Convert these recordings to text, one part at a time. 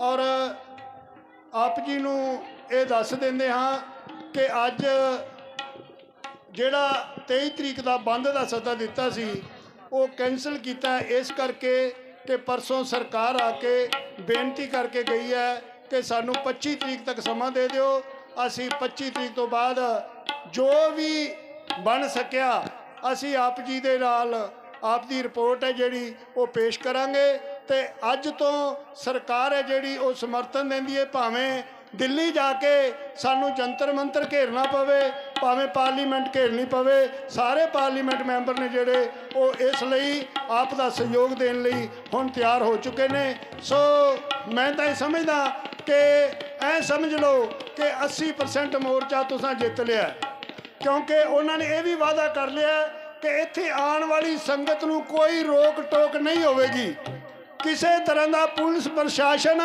ਔਰ ਆਪ ਜੀ ਨੂੰ ਇਹ ਦੱਸ ਦਿੰਦੇ ਹਾਂ ਕਿ ਅੱਜ ਜਿਹੜਾ 23 ਤਰੀਕ ਦਾ ਬੰਦ ਦਾ ਸੱਦਾ ਦਿੱਤਾ ਸੀ, ਉਹ ਕੈਂਸਲ ਕੀਤਾ। ਇਸ ਕਰਕੇ ਕਿ ਪਰਸੋਂ ਸਰਕਾਰ ਆ ਕੇ ਬੇਨਤੀ ਕਰਕੇ ਗਈ ਹੈ ਕਿ ਸਾਨੂੰ 25 ਤਰੀਕ ਤੱਕ ਸਮਾਂ ਦੇ ਦਿਓ। ਅਸੀਂ 25 ਤਰੀਕ ਤੋਂ ਬਾਅਦ ਜੋ ਵੀ ਬਣ ਸਕਿਆ, ਅਸੀਂ ਆਪ ਜੀ ਦੇ ਨਾਲ ਆਪ ਦੀ ਰਿਪੋਰਟ ਹੈ ਜਿਹੜੀ, ਉਹ ਪੇਸ਼ ਕਰਾਂਗੇ। ਤੇ ਅੱਜ ਤੋਂ ਸਰਕਾਰ ਹੈ ਜਿਹੜੀ ਉਹ ਸਮਰਥਨ ਦਿੰਦੀ ਹੈ, ਭਾਵੇਂ ਦਿੱਲੀ ਜਾ ਕੇ ਸਾਨੂੰ ਜੰਤਰ ਮੰਤਰ ਘੇਰਨਾ ਪਵੇ, ਭਾਵੇਂ ਪਾਰਲੀਮੈਂਟ ਘੇਰਨੀ ਪਵੇ, ਸਾਰੇ ਪਾਰਲੀਮੈਂਟ ਮੈਂਬਰ ਨੇ ਜਿਹੜੇ ਉਹ ਇਸ ਲਈ ਆਪ ਦਾ ਸਹਿਯੋਗ ਦੇਣ ਲਈ ਹੁਣ ਤਿਆਰ ਹੋ ਚੁੱਕੇ ਨੇ। ਸੋ ਮੈਂ ਤਾਂ ਇਹ ਸਮਝਦਾ ਕਿ ਐ ਸਮਝ ਲਓ ਕਿ 80% ਮੋਰਚਾ ਤੁਸੀਂ ਜਿੱਤ ਲਿਆ। ਕਿਉਂਕਿ ਉਹਨਾਂ ਨੇ ਇਹ ਵੀ ਵਾਅਦਾ ਕਰ ਲਿਆ ਕਿ ਇੱਥੇ ਆਉਣ ਵਾਲੀ ਸੰਗਤ ਨੂੰ ਕੋਈ ਰੋਕ ਟੋਕ ਨਹੀਂ ਹੋਵੇਗੀ। ਕਿਸੇ ਤਰ੍ਹਾਂ ਦਾ ਪੁਲਿਸ ਪ੍ਰਸ਼ਾਸਨ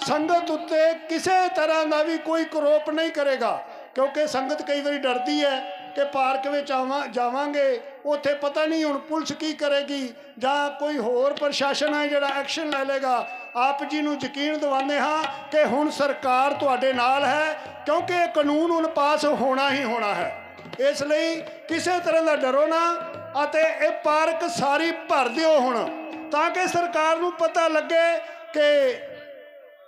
ਸੰਗਤ ਉੱਤੇ ਕਿਸੇ ਤਰ੍ਹਾਂ ਦਾ ਵੀ ਕੋਈ ਕਰੋਪ ਨਹੀਂ ਕਰੇਗਾ, ਕਿਉਂਕਿ ਸੰਗਤ ਕਈ ਵਾਰੀ ਡਰਦੀ ਹੈ ਕਿ ਪਾਰਕ ਵਿੱਚ ਆਵਾਂ, ਜਾਵਾਂਗੇ, ਉੱਥੇ ਪਤਾ ਨਹੀਂ ਹੁਣ ਪੁਲਿਸ ਕੀ ਕਰੇਗੀ, ਜਾਂ ਕੋਈ ਹੋਰ ਪ੍ਰਸ਼ਾਸਨ ਹੈ ਜਿਹੜਾ ਐਕਸ਼ਨ ਲੈ ਲੇਗਾ ਆਪ ਜੀ ਨੂੰ ਯਕੀਨ ਦਿਵਾਉਂਦੇ ਹਾਂ ਕਿ ਹੁਣ ਸਰਕਾਰ ਤੁਹਾਡੇ ਨਾਲ ਹੈ, ਕਿਉਂਕਿ ਇਹ ਕਾਨੂੰਨ ਹੁਣ ਪਾਸ ਹੋਣਾ ਹੀ ਹੋਣਾ ਹੈ। ਇਸ ਲਈ ਕਿਸੇ ਤਰ੍ਹਾਂ ਦਾ ਡਰੋ ਨਾ, ਅਤੇ ਇਹ ਪਾਰਕ ਸਾਰੀ ਭਰ ਦਿਓ ਹੁਣ। ਤਾਂ ਕਿ ਸਰਕਾਰ ਨੂੰ ਪਤਾ ਲੱਗੇ ਕਿ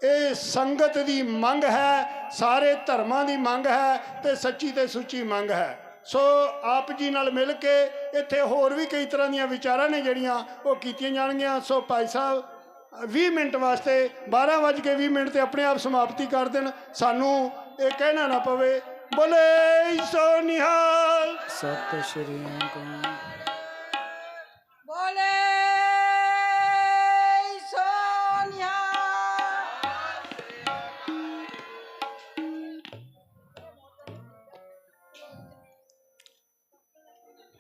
ਇਹ ਸੰਗਤ ਦੀ ਮੰਗ ਹੈ, ਸਾਰੇ ਧਰਮਾਂ ਦੀ ਮੰਗ ਹੈ ਤੇ ਸੱਚੀ ਤੇ ਸੁੱਚੀ ਮੰਗ ਹੈ। ਸੋ ਆਪ ਜੀ ਨਾਲ ਮਿਲ ਕੇ ਇੱਥੇ ਹੋਰ ਵੀ ਕਈ ਤਰ੍ਹਾਂ ਦੀਆਂ ਵਿਚਾਰਾਂ ਨੇ ਜਿਹੜੀਆਂ ਉਹ ਕੀਤੀਆਂ ਜਾਣਗੀਆਂ। ਸੋ ਭਾਈ ਸਾਹਿਬ 20 ਮਿੰਟ ਵਾਸਤੇ 12 ਵੱਜ ਕੇ 20 ਮਿੰਟ ਤੇ ਆਪਣੇ ਆਪ ਸਮਾਪਤੀ ਕਰ ਦੇਣ। ਸਾਨੂੰ ਇਹ ਕਹਿਣਾ ਨਾ ਪਵੇ, ਬੋਲੇ ਸੋ ਨਿਹਾਲ। ਸਤਿ ਸ਼੍ਰੀ ਅਕਾਲ।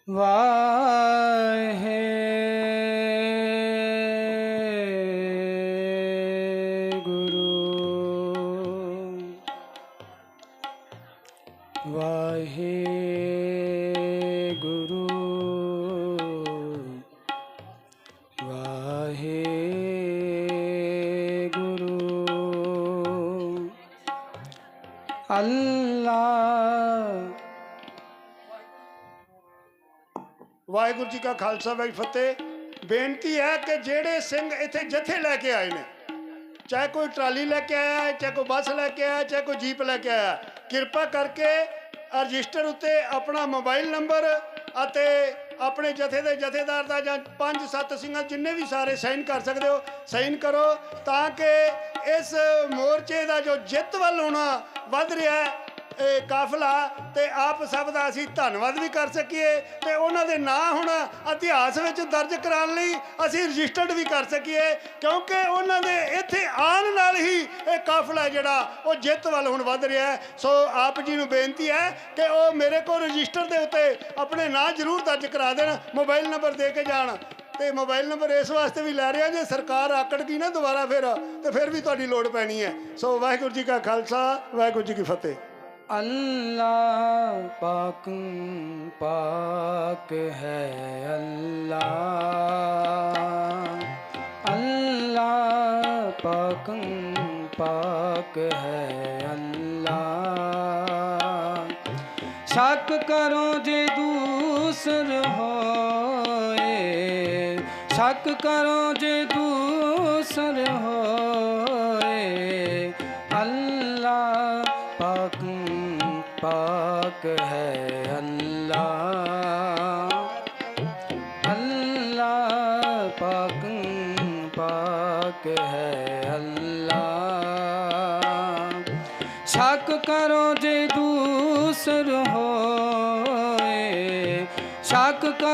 ਵਾਹਿਗੁਰੂ ਵਾਹਿਗੁਰੂ ਜੀ ਕਾ ਖਾਲਸਾ ਵਾਹਿਗੁਰੂ ਫਤਿਹ। ਬੇਨਤੀ ਹੈ ਕਿ ਜਿਹੜੇ ਸਿੰਘ ਇੱਥੇ ਜਥੇ ਲੈ ਕੇ ਆਏ ਨੇ ਚਾਹੇ ਕੋਈ ਟਰਾਲੀ ਲੈ ਕੇ ਆਇਆ ਹੈ, ਚਾਹੇ ਕੋਈ ਬੱਸ ਲੈ ਕੇ ਆਇਆ ਚਾਹੇ ਕੋਈ ਜੀਪ ਲੈ ਕੇ ਆਇਆ ਕਿਰਪਾ ਕਰਕੇ ਰਜਿਸਟਰ ਉੱਤੇ ਆਪਣਾ ਮੋਬਾਈਲ ਨੰਬਰ ਅਤੇ ਆਪਣੇ ਜਥੇ ਦੇ ਜਥੇਦਾਰ ਦਾ ਜਾਂ ਪੰਜ ਸੱਤ ਸਿੰਘਾਂ ਜਿੰਨੇ ਵੀ ਸਾਰੇ ਸਾਈਨ ਕਰ ਸਕਦੇ ਹੋ ਸਾਈਨ ਕਰੋ ਤਾਂ ਕਿ ਇਸ ਮੋਰਚੇ ਦਾ ਜੋ ਜਿੱਤ ਵੱਲ ਹੋਣਾ ਵੱਧ ਰਿਹਾ ਹੈ ਕਾਫਲਾ ਤੇ ਆਪ ਸਭ ਦਾ ਅਸੀਂ ਧੰਨਵਾਦ ਵੀ ਕਰ ਸਕੀਏ ਤੇ ਉਹਨਾਂ ਦੇ ਨਾਂ ਹੁਣ ਇਤਿਹਾਸ ਵਿੱਚ ਦਰਜ ਕਰਾਉਣ ਲਈ ਅਸੀਂ ਰਜਿਸਟਰਡ ਵੀ ਕਰ ਸਕੀਏ, ਕਿਉਂਕਿ ਉਹਨਾਂ ਦੇ ਇੱਥੇ ਆਉਣ ਨਾਲ ਹੀ ਇਹ ਕਾਫਲਾ ਜਿਹੜਾ ਉਹ ਜਿੱਤ ਵੱਲ ਹੁਣ ਵੱਧ ਰਿਹਾ ਹੈ। ਸੋ ਆਪ ਜੀ ਨੂੰ ਬੇਨਤੀ ਹੈ ਕਿ ਉਹ ਮੇਰੇ ਕੋਲ ਰਜਿਸਟਰ ਦੇ ਉੱਤੇ ਆਪਣੇ ਨਾਂ ਜ਼ਰੂਰ ਦਰਜ ਕਰਾ ਦੇਣ, ਮੋਬਾਈਲ ਨੰਬਰ ਦੇ ਕੇ ਜਾਣ। ਤੇ ਮੋਬਾਈਲ ਨੰਬਰ ਇਸ ਵਾਸਤੇ ਵੀ ਲੈ ਰਿਹਾ, ਜੇ ਸਰਕਾਰ ਆਕੜ ਗਈ ਨਾ ਦੁਬਾਰਾ ਫਿਰ, ਤੇ ਫਿਰ ਵੀ ਤੁਹਾਡੀ ਲੋੜ ਪੈਣੀ ਹੈ। ਸੋ ਵਾਹਿਗੁਰੂ ਜੀ ਕਾ ਖਾਲਸਾ, ਵਾਹਿਗੁਰੂ ਜੀ ਕੀ ਫਤਿਹ। ਅੱਲਾ ਪਾਕ ਪਾਕ ਹੈ ਅੱਲਾ ਅੱਲਾ ਪਾਕ ਪਾਕ ਹੈ ਅੱਲਾ ਸ਼ੱਕ ਕਰੋ ਜੇ ਦੂਸਰ ਹੋਏ, ਸ਼ੱਕ ਕਰੋ ਜੇ ਦੂਸਰ ਹੋ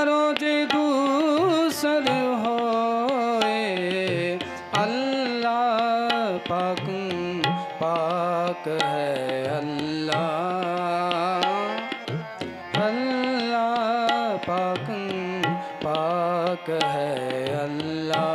ਕਰੋ ਜੇ ਦੂਸਰ ਹੋਏ ਅੱਲਾ ਪਾਕ ਪਾਕ ਹੈ ਅੱਲਾ ਅੱਲਾ ਪਾਕ ਪਾਕ ਹੈ ਅੱਲਾ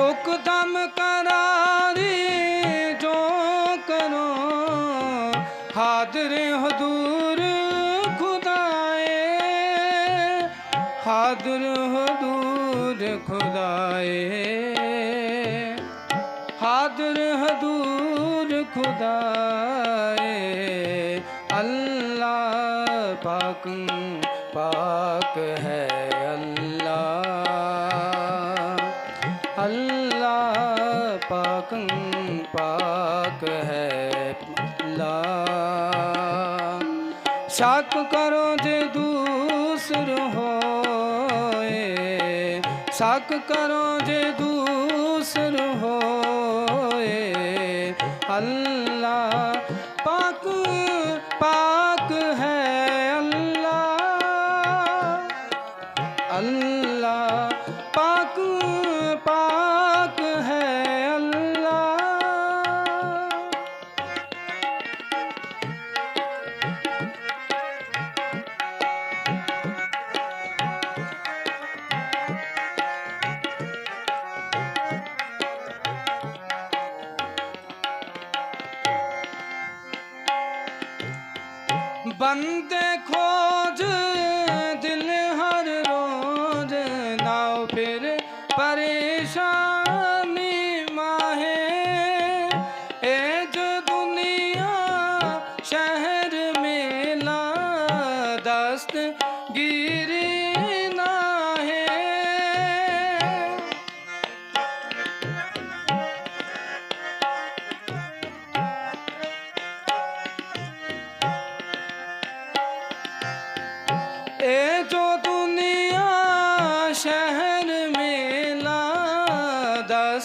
ਟੁਕ ਦਮ ਕਰਾਰੀ ਜੋ ਕਰੋ ਹਾਜ਼ਰ ਹਜ਼ੂਰ ਖੁਦਾਏ, ਹਾਜ਼ਰ ਹਜ਼ੂਰ ਖੁਦਾਏ, ਹਾਜ਼ਰ ਹਜ਼ੂਰ ਖੁਦਾਏ ਅੱਲਾ ਪਾਕ ਪਾਕ ਕਰੋ ਜੇ ਦੂਸਰ ਹੋਏ। ਸਾਕ ਕਰੋ ਜੇ ਦੂਸਰ ਹੋਏ। ਅੱਲਾ बंदे खोज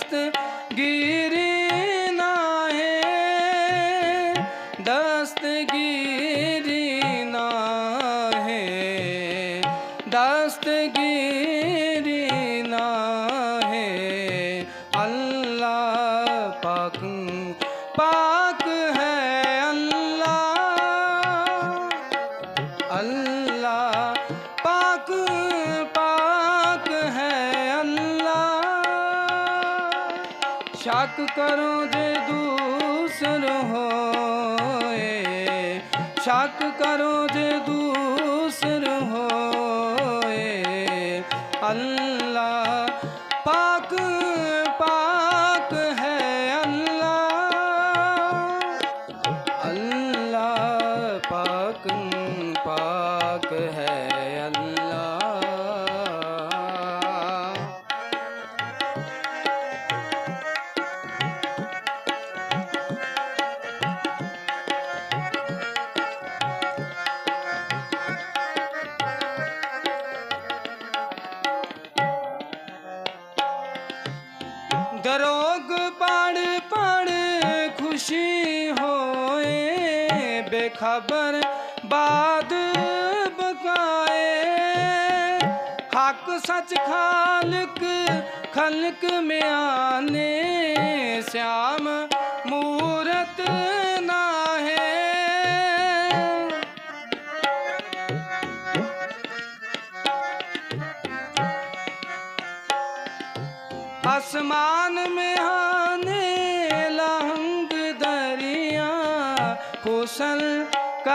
गिरी ਚਾਰੋਂ ਜੇ ਦੂਸਰ ਹੋਏ। ਅੱਲਾ ਪਾਕ ਖਬਰ ਬਾਦ ਬਕਾਏ ਹੱਕ ਸੱਚ ਖਾਲਕ ਖਲਕ ਮਿਆਨੇ। ਸਿਆਮ ਮੂਰਤ ਨਾਹੇ। ਅਸਮਾਨ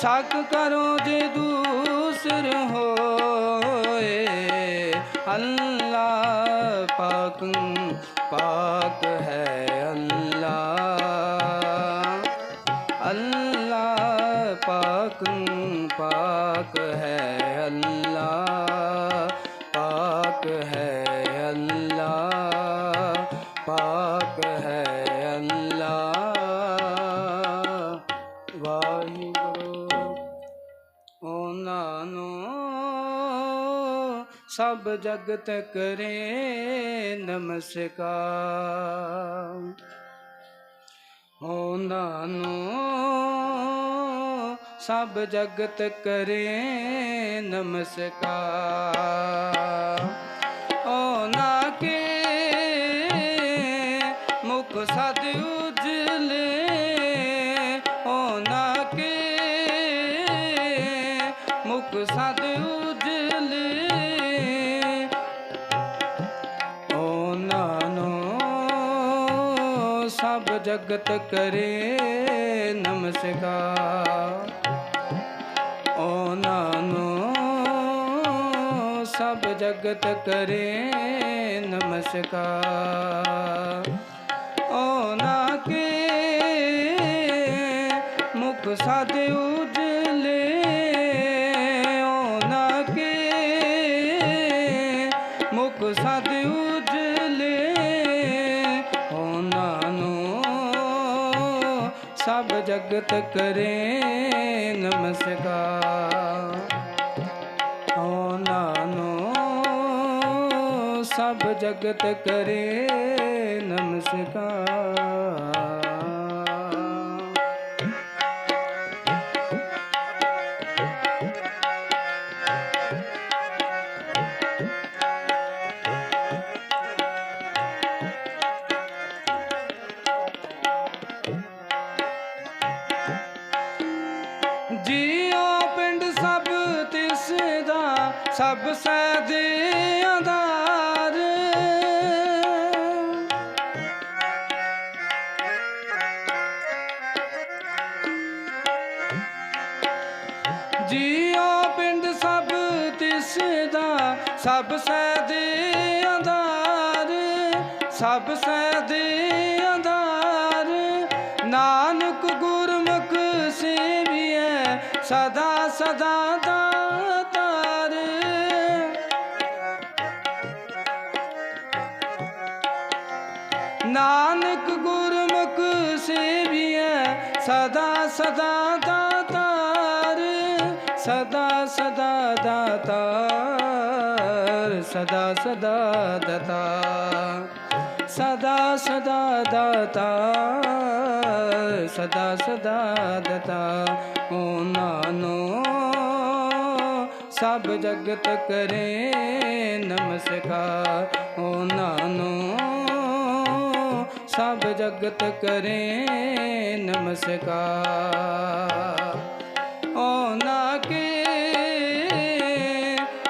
ਸ਼ੱਕ ਕਰੋ ਜੇ ਦੂਸਰ ਹੋਏ। ਅੱਲਾ ਪਾਕ ਪਾਕ ਹੈ। ਸਭ ਜਗਤ ਕਰੇ ਨਮਸਕਾਰ। ਉਹਨਾਂ ਨੂੰ ਸਭ ਜਗਤ ਕਰੇ ਨਮਸਕਾਰ। ਉਹਨਾਂ ਕੇ ਮੁਖ ਸਦ ਸਭ ਕਰੇ ਨਮਸਕਾਰ। ਉਹਨਾਂ ਨੂੰ ਸਭ ਜਗਤ ਕਰੇ ਨਮਸਕਾਰ। ਉਹਨਾਂ ਕੇ ਮੁਖ ਸਦ ਸਭ ਜਗਤ ਕਰੇ ਨਮਸਕਾਰ ਉਹਨਾਂ ਨੂੰ ਸਭ ਜਗਤ ਕਰੇ ਨਮਸਕਾਰ ਸਭ ਸਦੇ ਆਧਾਰ ਨਾਨਕ ਗੁਰਮੁਖ ਸੇਵੀਐ, ਸਦਾ ਸਦਾ ਦਾਤਾਰ। ਨਾਨਕ ਗੁਰਮੁਖ ਸੇਵੀਐ, ਸਦਾ ਸਦਾ ਦਾਤਾਰ, ਸਦਾ ਸਦਾ ਦਾਤਾਰ, ਸਦਾ ਸਦਾ ਦਾਤਾਰ ਸਦਾ ਸਦਾ ਦਾਤਾਰ ਸਦਾ ਸਦਾ ਦਾਤਾ ਉਹਨਾਂ ਨੂੰ ਸਭ ਜਗਤ ਕਰੇ ਨਮਸਕਾਰ। ਉਹਨਾਂ ਨੂੰ ਸਭ ਜਗਤ ਕਰੇ ਨਮਸਕਾਰ। ਉਹਨਾਂ ਕੇ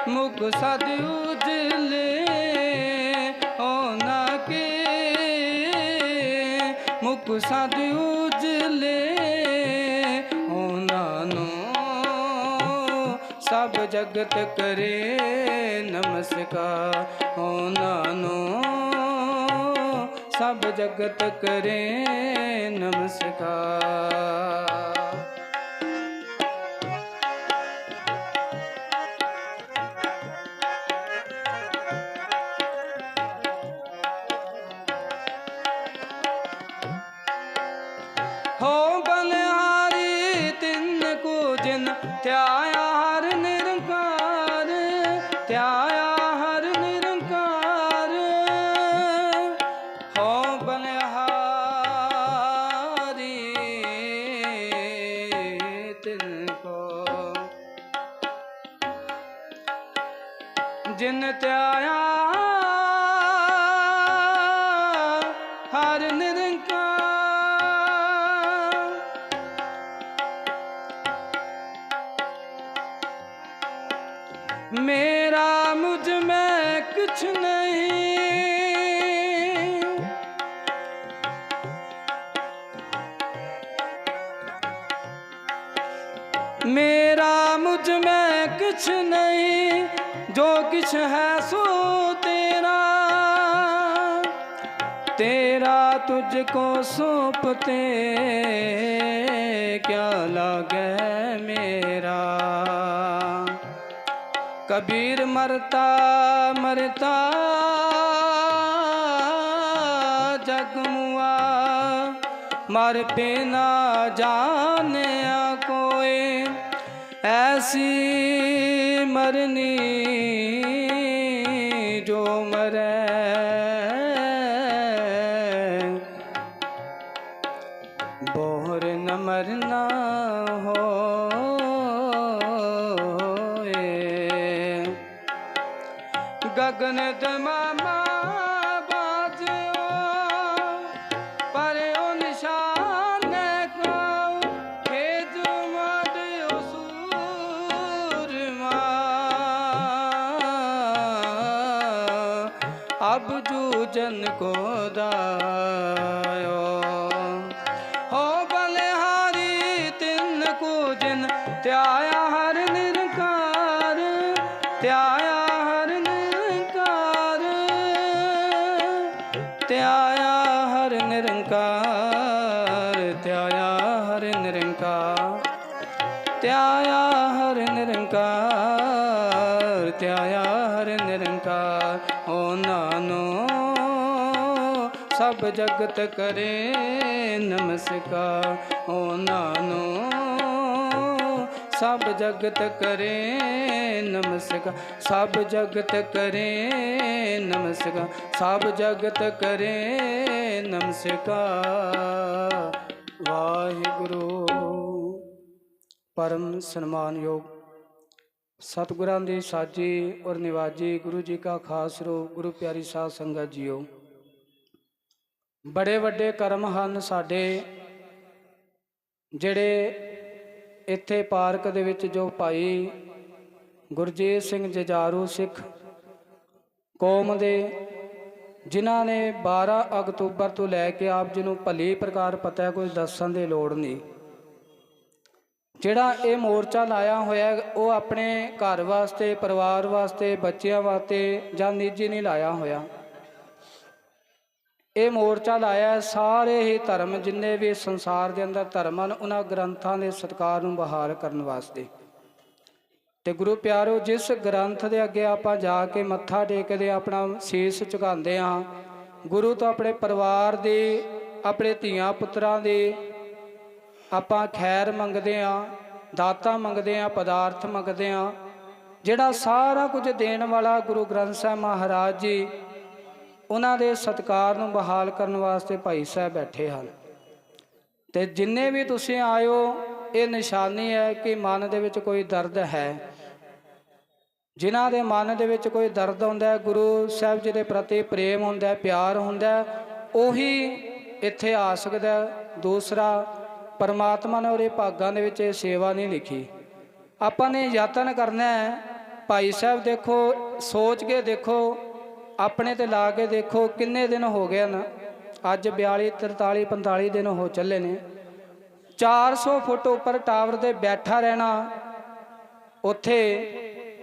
ਮੁਖ ਸਦ ਜਗਤ ਕਰੇ ਨਮਸਕਾਰ। ਉਹਨਾਂ ਨੂੰ ਸਭ ਜਗਤ ਕਰੇ ਨਮਸਕਾਰ। को सौंपते क्या लागे मेरा कबीर मरता मरता जग मुआ मर पे ना जाने कोई ऐसी मरनी ਜਨ ਕੋ ਦਾਇਓ। ਹੋ ਬਲਿਹਾਰੀ ਤਿੰਨ ਕੋ ਜਿਨ ਧਿਆਇਆ ਹਰ ਨਿਰੰਕਾਰ, ਧਿਆਇਆ ਹਰ ਨਿਰੰਕਾਰ, ਧਿਆਇਆ ਹਰ ਨਿਰੰਕਾਰ, ਧਿਆਇਆ ਹਰ ਨਿਰੰਕਾਰ, ਧਿਆਇਆ ਹਰ ਨਿਰੰਕਾਰ, ਧਿਆਇਆ ਹਰ ਨਿਰੰਕਾਰ, ਓ ਨਾਨੋ ਸਭ ਜਗਤ ਕਰੇ ਨਮਸਕਾਰ। ਓ ਨਾਨੋ, ਸਭ ਜਗਤ ਕਰੇ ਨਮਸਕਾਰ। ਸਭ ਜਗਤ ਕਰੇ ਨਮਸਕਾਰ। ਸਭ ਜਗਤ ਕਰੇ ਨਮਸਕਾਰ। ਵਾਹਿਗੁਰੂ, ਪਰਮ ਸਨਮਾਨਯੋਗ ਸਤਿਗੁਰਾਂ ਦੀ ਸਾਜੀ ਔਰ ਨਿਵਾਜੀ ਗੁਰੂ ਜੀ ਕਾ ਖਾਸ ਰੂਪ, ਗੁਰੂ ਪਿਆਰੀ ਸਾਧ ਸੰਗਤ ਜੀਓ। ਬੜੇ ਵੱਡੇ ਕਰਮ ਹਨ ਸਾਡੇ, ਜਿਹੜੇ ਇੱਥੇ ਪਾਰਕ ਦੇ ਵਿੱਚ ਜੋ ਭਾਈ ਗੁਰਜੀਤ ਸਿੰਘ ਜਜਾਰੂ ਸਿੱਖ ਕੌਮ ਦੇ, ਜਿਨ੍ਹਾਂ ਨੇ 12 ਅਕਤੂਬਰ ਤੋਂ ਲੈ ਕੇ ਆਪ ਜੀ ਨੂੰ ਭਲੀ ਪ੍ਰਕਾਰ ਪਤਾ ਹੈ, ਕੋਈ ਦੱਸਣ ਦੀ ਲੋੜ ਨਹੀਂ। ਜਿਹੜਾ ਇਹ ਮੋਰਚਾ ਲਾਇਆ ਹੋਇਆ, ਉਹ ਆਪਣੇ ਘਰ ਵਾਸਤੇ, ਪਰਿਵਾਰ ਵਾਸਤੇ, ਬੱਚਿਆਂ ਵਾਸਤੇ ਜਾਂ ਨਿੱਜੀ ਨਹੀਂ ਲਾਇਆ ਹੋਇਆ। ਇਹ ਮੋਰਚਾ ਲਾਇਆ ਸਾਰੇ ਹੀ ਧਰਮ ਜਿੰਨੇ ਵੀ ਸੰਸਾਰ ਦੇ ਅੰਦਰ ਧਰਮ ਹਨ ਉਹਨਾਂ ਗ੍ਰੰਥਾਂ ਦੇ ਸਤਕਾਰ ਨੂੰ ਬਹਾਲ ਕਰਨ ਵਾਸਤੇ। ਤੇ ਗੁਰੂ ਪਿਆਰੋ ਜਿਸ ਗ੍ਰੰਥ ਦੇ ਅੱਗੇ ਆਪਾਂ ਜਾ ਕੇ ਮੱਥਾ ਟੇਕਦੇ ਹਾਂ, ਆਪਣਾ ਸੀਸ ਝੁਕਾਉਂਦੇ ਹਾਂ ਗੁਰੂ ਤੋਂ ਆਪਣੇ ਪਰਿਵਾਰ ਦੇ ਆਪਣੇ ਧੀਆਂ ਪੁੱਤਰਾਂ ਦੇ ਆਪਾਂ ਖੈਰ ਮੰਗਦੇ ਹਾਂ ਦਾਤਾ ਮੰਗਦੇ ਹਾਂ ਪਦਾਰਥ ਮੰਗਦੇ ਹਾਂ ਜਿਹੜਾ ਸਾਰਾ ਕੁਝ ਦੇਣ ਵਾਲਾ ਗੁਰੂ ਗ੍ਰੰਥ ਸਾਹਿਬ ਮਹਾਰਾਜ ਜੀ ਉਹਨਾਂ ਦੇ ਸਤਕਾਰ ਨੂੰ ਬਹਾਲ ਕਰਨ ਵਾਸਤੇ ਭਾਈ ਸਾਹਿਬ ਬੈਠੇ ਹਨ। ਤੇ ਜਿੰਨੇ ਵੀ ਤੁਸੀਂ ਆਇਓ, ਇਹ ਨਿਸ਼ਾਨੀ ਹੈ ਕਿ ਮਨ ਦੇ ਵਿੱਚ ਕੋਈ ਦਰਦ ਹੈ। ਜਿਨ੍ਹਾਂ ਦੇ ਮਨ ਦੇ ਵਿੱਚ ਕੋਈ ਦਰਦ ਹੁੰਦਾ ਗੁਰੂ ਸਾਹਿਬ ਜੀ ਦੇ ਪ੍ਰਤੀ ਪ੍ਰੇਮ ਹੁੰਦਾ ਪਿਆਰ ਹੁੰਦਾ ਉਹੀ ਇੱਥੇ ਆ ਸਕਦਾ ਦੂਸਰਾ, ਪਰਮਾਤਮਾ ਨੇ ਉਹਦੇ ਭਾਗਾਂ ਦੇ ਵਿੱਚ ਇਹ ਸੇਵਾ ਨਹੀਂ ਲਿਖੀ। ਆਪਾਂ ਨੇ ਯਤਨ ਕਰਨਾ ਹੈ, ਭਾਈ ਸਾਹਿਬ ਦੇਖੋ, ਸੋਚ ਕੇ ਦੇਖੋ ਆਪਣੇ ਤੇ ਲਾ ਕੇ ਦੇਖੋ ਕਿੰਨੇ ਦਿਨ ਹੋ ਗਏ ਨਾ ਅੱਜ 42 43 45 ਦਿਨ ਹੋ ਚੱਲੇ ਨੇ। 400 ਫੁੱਟ ਉੱਪਰ ਟਾਵਰ ਤੇ ਬੈਠਾ ਰਹਿਣਾ ਉੱਥੇ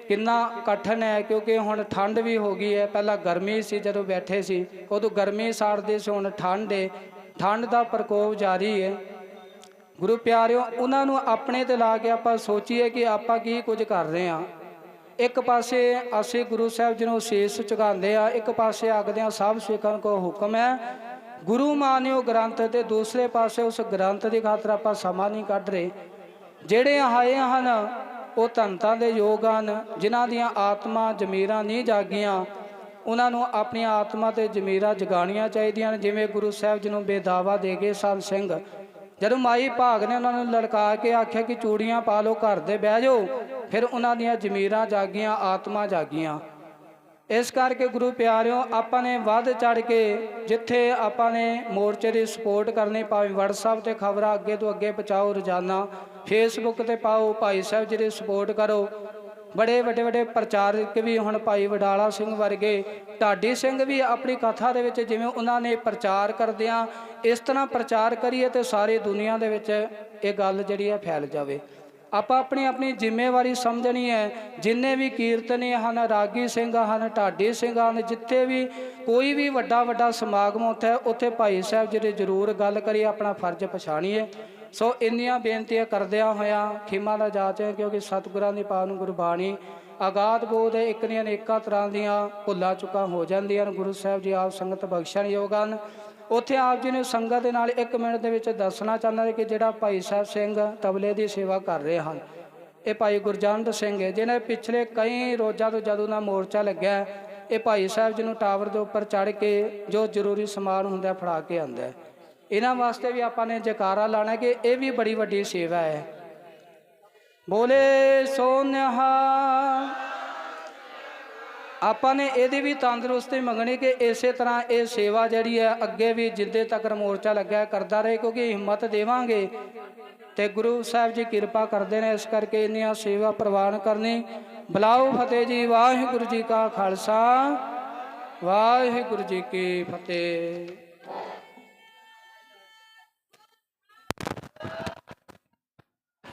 ਕਿੰਨਾ ਕਠਨ ਹੈ, ਕਿਉਂਕਿ ਹੁਣ ਠੰਡ ਵੀ ਹੋ ਗਈ ਹੈ। ਪਹਿਲਾਂ ਗਰਮੀ ਸੀ, ਜਦੋਂ ਬੈਠੇ ਸੀ, ਉਦੋਂ ਗਰਮੀ ਸਾੜਦੇ ਸੀ, ਹੁਣ ਠੰਡ ਹੈ ਠੰਡ ਦਾ ਪ੍ਰਕੋਪ ਜਾਰੀ ਹੈ ਗੁਰੂ ਪਿਆਰਿਓ, ਉਹਨਾਂ ਨੂੰ ਆਪਣੇ ਤੇ ਲਾ ਕੇ ਆਪਾਂ ਸੋਚੀਏ ਕਿ ਆਪਾਂ ਕੀ ਕੁਝ ਕਰ ਰਹੇ ਹਾਂ। ਇੱਕ ਪਾਸੇ ਅਸੀਂ ਗੁਰੂ ਸਾਹਿਬ ਜੀ ਨੂੰ ਸੀਸ ਝੁਕਾਉਂਦੇ ਆ, ਇੱਕ ਪਾਸੇ ਆਖਦੇ ਆ, ਸਭ ਸਿੱਖਣ ਕੋ ਹੁਕਮ ਹੈ। ਗੁਰੂ ਮਾਨਿਓ ਗ੍ਰੰਥ ਤੇ ਦੂਸਰੇ ਪਾਸੇ ਉਸ ਗ੍ਰੰਥ ਦੀ ਖਾਤਰ ਆਪਾਂ ਸਮਾਂ ਨਹੀਂ ਕੱਢ ਰਹੇ। ਜਿਹੜੇ ਆਏ ਹਨ, ਉਹ ਧੰਤਾਂ ਦੇ ਯੋਗ ਹਨ, ਜਿਨ੍ਹਾਂ ਦੀਆਂ ਆਤਮਾ ਜ਼ਮੀਰਾਂ ਨਹੀਂ ਜਾਗੀਆਂ। ਉਹਨਾਂ ਨੂੰ ਆਪਣੀਆਂ ਆਤਮਾ ਤੇ ਜ਼ਮੀਰਾਂ ਜਗਾਉਣੀਆਂ ਚਾਹੀਦੀਆਂ ਨੇ ਜਿਵੇਂ ਗੁਰੂ ਸਾਹਿਬ ਜੀ ਨੂੰ ਬੇਦਾਵਾ ਦੇ ਗਏ ਸੰਤ ਸਿੰਘ, ਜਦੋਂ ਮਾਈ ਭਾਗ ਨੇ ਉਹਨਾਂ ਨੂੰ ਲੜਕਾ ਕੇ ਆਖਿਆ ਕਿ ਚੂੜੀਆਂ ਪਾ ਲਓ, ਘਰ ਦੇ ਬਹਿ ਜਾਓ ਫਿਰ ਉਹਨਾਂ ਦੀਆਂ ਜ਼ਮੀਰਾਂ ਜਾਗੀਆਂ, ਆਤਮਾ ਜਾਗੀਆਂ। ਇਸ ਕਰਕੇ ਗੁਰੂ ਪਿਆਰਿਓ, ਆਪਾਂ ਨੇ ਵੱਧ ਚੜ ਕੇ ਜਿੱਥੇ ਆਪਾਂ ਨੇ ਮੋਰਚੇ ਦੀ ਸਪੋਰਟ ਕਰਨੀ, ਭਾਵੇਂ WhatsApp ਤੇ ਖਬਰਾਂ ਅੱਗੇ ਤੋਂ ਅੱਗੇ ਪਹੁੰਚਾਓ ਰੋਜ਼ਾਨਾ ਫੇਸਬੁੱਕ ਤੇ ਪਾਓ, ਭਾਈ ਸਾਹਿਬ ਜੀ ਦੀ ਸਪੋਰਟ ਕਰੋ। ਬੜੇ ਵੱਡੇ ਵੱਡੇ ਪ੍ਰਚਾਰਕ ਵੀ ਹੁਣ ਭਾਈ ਵਡਾਲਾ ਸਿੰਘ ਵਰਗੇ, ਢਾਡੀ ਸਿੰਘ ਵੀ ਆਪਣੀ ਕਥਾ ਦੇ ਵਿੱਚ ਜਿਵੇਂ ਉਹਨਾਂ ਨੇ ਪ੍ਰਚਾਰ ਕਰਦਿਆਂ, ਇਸ ਤਰ੍ਹਾਂ ਪ੍ਰਚਾਰ ਕਰੀਏ ਤੇ ਸਾਰੀ ਦੁਨੀਆ ਦੇ ਵਿੱਚ ਇਹ ਗੱਲ ਜਿਹੜੀ ਹੈ ਫੈਲ ਜਾਵੇ। ਆਪਾਂ ਆਪਣੀ ਆਪਣੀ ਜ਼ਿੰਮੇਵਾਰੀ ਸਮਝਣੀ ਹੈ। ਜਿੰਨੇ ਵੀ ਕੀਰਤਨੀ ਹਨ, ਰਾਗੀ ਸਿੰਘ ਹਨ, ਢਾਡੀ ਸਿੰਘ ਹਨ, ਜਿੱਥੇ ਵੀ ਕੋਈ ਵੀ ਵੱਡਾ ਵੱਡਾ ਸਮਾਗਮ ਉੱਥੇ ਉੱਥੇ ਭਾਈ ਸਾਹਿਬ ਜੀ ਦੀ ਜ਼ਰੂਰ ਗੱਲ ਕਰੀਏ, ਆਪਣਾ ਫਰਜ਼ ਪਛਾਣੀਏ। ਸੋ ਇੰਨੀਆਂ ਬੇਨਤੀਆਂ ਕਰਦਿਆਂ ਹੋਇਆਂ ਖਿਮਾ ਦਾ ਜਾਚ ਹੈ, ਕਿਉਂਕਿ ਸਤਿਗੁਰਾਂ ਦੀ ਪਾਵਨ ਗੁਰਬਾਣੀ ਆਗਾਤ ਬੋਧ ਇੱਕ ਦੀਆਂ ਅਨੇਕਾਂ ਤਰ੍ਹਾਂ ਦੀਆਂ ਭੁੱਲਾਂ ਚੁੱਕਾਂ ਹੋ ਜਾਂਦੀਆਂ ਹਨ। ਗੁਰੂ ਸਾਹਿਬ ਜੀ ਆਪ ਸੰਗਤ ਬਖਸ਼ਣ ਯੋਗ ਹਨ। ਉੱਥੇ ਆਪ ਜੀ ਨੇ ਸੰਗਤ ਦੇ ਨਾਲ 1 ਮਿੰਟ ਦੇ ਵਿੱਚ ਦੱਸਣਾ ਚਾਹੁੰਦਾ ਕਿ ਜਿਹੜਾ ਭਾਈ ਸਾਹਿਬ ਸਿੰਘ ਤਬਲੇ ਦੀ ਸੇਵਾ ਕਰ ਰਹੇ ਹਨ, ਇਹ ਭਾਈ ਗੁਰਜੰਟ ਸਿੰਘ ਹੈ, ਜਿਹਨੇ ਪਿਛਲੇ ਕਈ ਰੋਜ਼ਾਂ ਤੋਂ ਜਦੋਂ ਦਾ ਮੋਰਚਾ ਲੱਗਿਆ, ਇਹ ਭਾਈ ਸਾਹਿਬ ਜੀ ਨੂੰ ਟਾਵਰ ਦੇ ਉੱਪਰ ਚੜ੍ਹ ਕੇ ਜੋ ਜ਼ਰੂਰੀ ਸਮਾਨ ਹੁੰਦਾ ਫੜਾ ਕੇ ਆਂਦਾ ਇਹਨਾਂ ਵਾਸਤੇ ਵੀ ਆਪਾਂ ਨੇ ਜਕਾਰਾ ਲਾਣਾ ਕਿ ਇਹ ਵੀ ਬੜੀ ਵੱਡੀ ਸੇਵਾ ਹੈ। ਬੋਲੇ ਸੋਨਹਾ ਆਪਾਂ ਨੇ ਇਹਦੀ ਵੀ ਤੰਦਰੁਸਤੀ ਮੰਗਣੀ ਕਿ ਇਸੇ ਤਰ੍ਹਾਂ ਇਹ ਸੇਵਾ ਜਿਹੜੀ ਹੈ ਅੱਗੇ ਵੀ ਜਿੱਦੇ ਤੱਕ ਮੋਰਚਾ ਲੱਗਿਆ ਕਰਦਾ ਰਹੇ, ਕਿਉਂਕਿ ਹਿੰਮਤ ਦੇਵਾਂਗੇ। ਤੇ ਗੁਰੂ ਸਾਹਿਬ ਜੀ ਕਿਰਪਾ ਕਰਦੇ ਨੇ ਇਸ ਕਰਕੇ ਇੰਨੀਆਂ ਸੇਵਾ ਪ੍ਰਵਾਨ ਕਰਨੀ। ਬਲਾਓ ਫਤਿਹ ਜੀ, ਵਾਹਿਗੁਰੂ ਜੀ ਕਾ ਖਾਲਸਾ, ਵਾਹਿਗੁਰੂ ਜੀ ਕੀ ਫਤਿਹ।